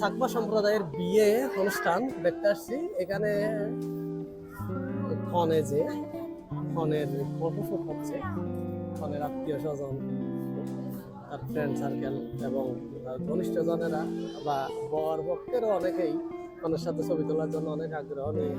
সাকমা সম্প্রদায়ের বিয়ে অনুষ্ঠান দেখতে আসছি। এখানে ফনে যে ফনের ফটোশুট হচ্ছে। ফনের আত্মীয় স্বজন, তার ফ্রেন্ড সার্কেল এবং ঘনিষ্ঠ জনেরা বা বর ভক্তেরও অনেকেই ফোনের সাথে ছবি তোলার জন্য অনেক আগ্রহ নিয়ে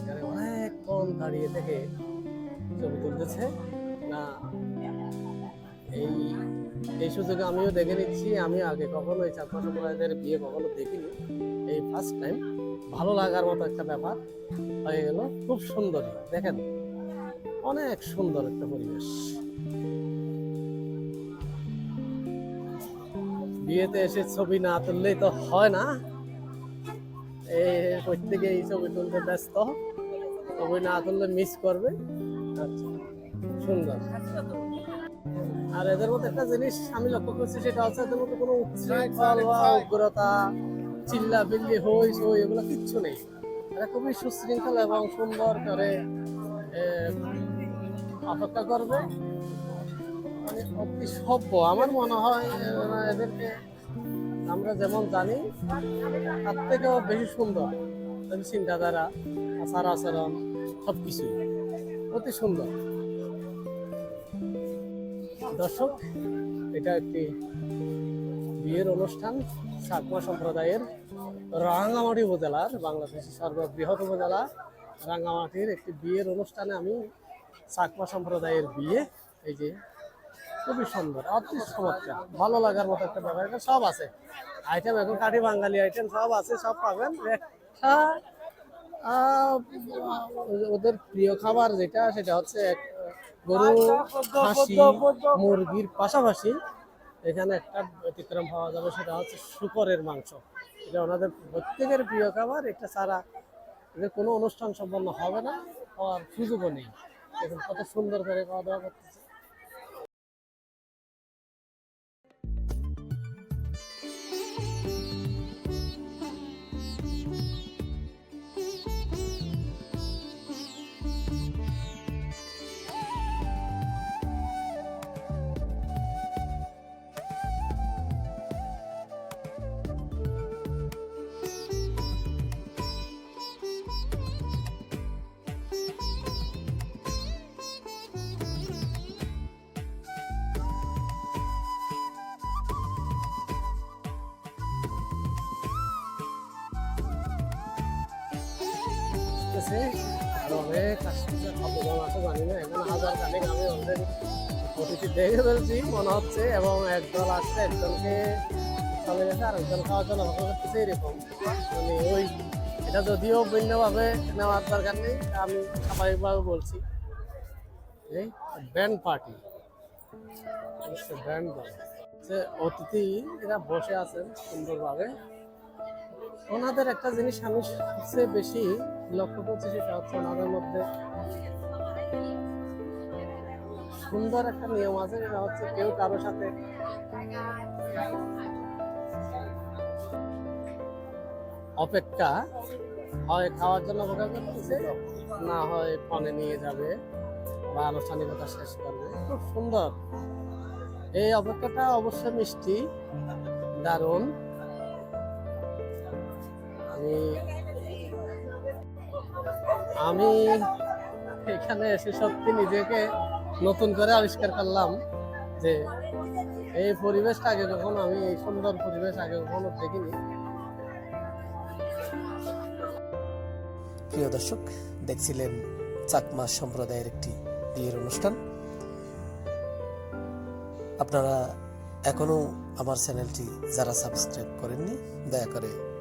এখানে অনেকক্ষণ দাঁড়িয়ে থেকে ছবি তুলতেছে। না এই সুযোগে আমিও দেখে নিচ্ছি, আমি আগে কখনো এই চাকমা সম্প্রদায়দের বিয়ে কখনো দেখিনি। এই ফার্স্ট টাইম ভালো লাগার মতো একটা ব্যাপার হয়ে গেল, খুব সুন্দর। দেখেন, অনেক সুন্দর একটা পরিবেশ। বিয়েতে এসে ছবি না তুললেই তো হয় না। এই প্রত্যেকে এই ছবি তুলতে ব্যস্ত। ছবি না তুললে মিস করবে। আচ্ছা সুন্দর। আর এদের মধ্যে একটা জিনিস আমি লক্ষ্য করছি সেটা হচ্ছে এদের মধ্যে কোনো উচ্ছৃঙ্খল বা উগ্রতা চিল্লা বিল্লি হই সই এগুলো কিচ্ছু নেই। এরা খুবই সুশৃঙ্খল এবং সুন্দর করে অপেক্ষা করবে। মানে অতি সভ্য আমার মনে হয় এদেরকে আমরা যেমন জানি তার থেকেও বেশি সুন্দর। চিন্তাধারা আচার আচরণ সব কিছুই অতি সুন্দর। দর্শক, এটা একটি বিয়ের অনুষ্ঠান, সাকমা সম্প্রদায়ের রাঙ্গামাটি উপজেলার, বাংলাদেশের সর্ববৃহৎ উপজেলা। রাঙ্গামাটির একটি বিয়ের অনুষ্ঠানে আমি সাকমা সম্প্রদায়ের বিয়ে, এই যে খুবই সুন্দর অতি চমৎকার ভালো লাগার মতো একটা ব্যাপার, এটা সব আছে। আইটেম এখন কাঠি বাঙালি আইটেম সব আছে, সব পাবেন। ওদের প্রিয় খাবার যেটা, সেটা হচ্ছে গরু, খাসি, মুরগির পাশাপাশি এখানে একটা ব্যতিক্রম পাওয়া যাবে, সেটা হচ্ছে শুকরের মাংস। এটা ওনাদের প্রত্যেকের প্রিয় খাবার, এটা ছাড়া এদের কোনো অনুষ্ঠান সম্পন্ন হবে না, হওয়ার সুযোগও নেই। এখন কত সুন্দর করে খাওয়া দাওয়া করতেছে। আসতেছে আর অনেক কতজন আছে জানি না, এখানে হাজার খানিক আমি অলরেডি অতিথি দেখে ফেলছি, মনে হচ্ছে এবং একদল আসছে একজনকে চলে গেছে, আর একজন খাওয়ার জন্য অপেক্ষা করতেছে এরকম। মানে ওই, এটা যদিও ভিন্নভাবে নেওয়ার দরকার নেই আমি স্বাভাবিকভাবে বলছি। এই ব্যান্ড পার্টি ব্যান্ড যে অতিথি এরা বসে আছেন সুন্দরভাবে। ওনাদের একটা জিনিস আমি সবচেয়ে বেশি লক্ষ্য করছি সেটা হচ্ছে ওনাদের মধ্যে সুন্দর একটা নিয়ম আছে যেটা হচ্ছে কেউ কারোর সাথে অপেক্ষা হয় খাওয়ার জন্য অপেক্ষা করতেছে, না হয় ফোনে নিয়ে যাবে বা আনুষ্ঠানিকতা শেষ করবে। খুব সুন্দর। এই অপেক্ষাটা অবশ্যই মিষ্টি, দারুণ। আমি এখানে এসে সত্যি নিজেকে নতুন করে আবিষ্কার করলাম যে এই পরিবেশটা আগে কখনো আমি, এই সুন্দর পরিবেশ আগে কখনো দেখিনি। প্রিয় দর্শক, দেখছিলেন চাকমা সম্প্রদায়ের একটি বিয়ের অনুষ্ঠান। আপনারা এখনও আমার চ্যানেলটি যারা সাবস্ক্রাইব করেননি, দয়া করে